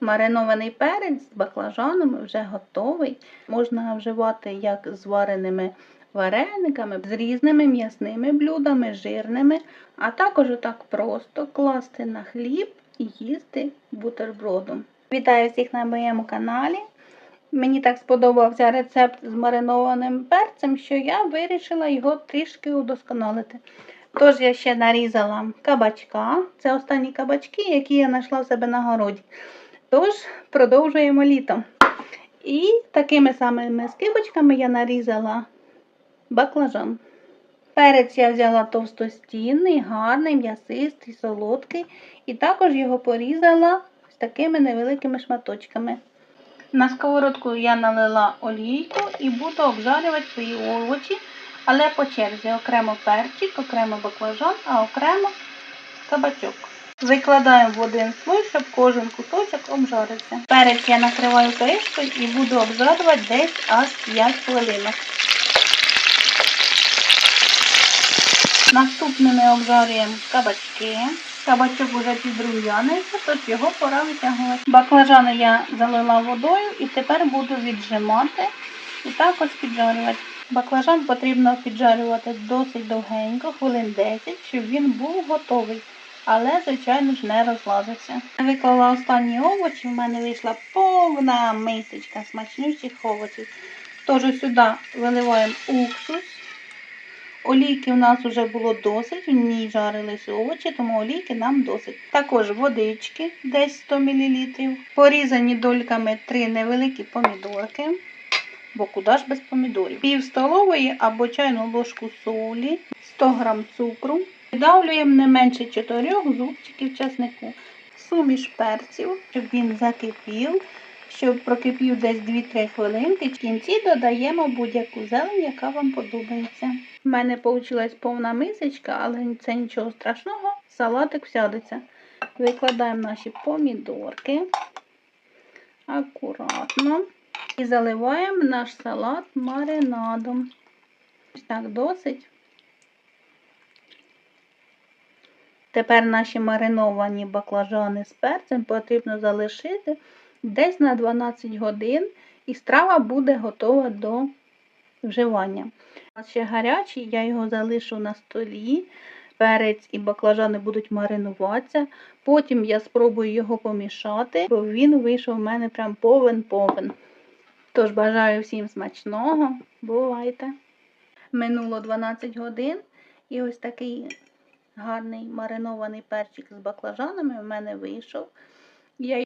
Маринований перець з баклажанами вже готовий. Можна вживати як з вареними варениками, з різними м'ясними блюдами, жирними, а також отак просто класти на хліб і їсти бутербродом. Вітаю всіх на моєму каналі. Мені так сподобався рецепт з маринованим перцем, що я вирішила його трішки удосконалити. Тож я ще нарізала кабачка. Це останні кабачки, які я знайшла в себе на городі. Тож продовжуємо літом. І такими самими скибочками я нарізала баклажан. Перець я взяла товстостінний, гарний, м'ясистий, солодкий. І також його порізала з такими невеликими шматочками. На сковородку я налила олійку і буду обжарювати свої овочі, але по черзі окремо перчик, окремо баклажан, а окремо кабачок. Викладаємо в один слой, щоб кожен кусочок обжарився. Перець я накриваю кришкою і буду обжарювати десь аж 5 хвилинок. Наступними обжарюємо кабачки. Кабачок уже підрум'янився, тож його пора витягувати. Баклажани я залила водою і тепер буду віджимати і також піджарювати. Баклажан потрібно піджарювати досить довгенько, хвилин 10, щоб він був готовий. Але, звичайно ж, не розлазився. Виклала останні овочі, в мене вийшла повна мисочка смачнючих овочів. Тож сюди виливаємо уксус. Олійки у нас вже було досить, в ній жарились овочі, тому олійки нам досить. Також водички, десь 100 мл. Порізані дольками три невеликі помідорки, бо куди ж без помідорів. Пів столової або чайну ложку солі, 100 г цукру. Видавлюємо не менше 4 зубчиків часнику. Суміш перців, щоб він закипів, щоб прокипів десь 2-3 хвилинки. В кінці додаємо будь-яку зелень, яка вам подобається. У мене вийшла повна мисочка, але це нічого страшного, салатик всядеться. Викладаємо наші помідорки акуратно і заливаємо наш салат маринадом. Ось так досить. Тепер наші мариновані баклажани з перцем потрібно залишити десь на 12 годин, і страва буде готова до вживання. А ще гарячий, я його залишу на столі. Перець і баклажани будуть маринуватися. Потім я спробую його помішати, бо він вийшов в мене прям повен-повен. Тож бажаю всім смачного. Бувайте! Минуло 12 годин, і ось такий гарний маринований перчик з баклажанами в мене вийшов. Я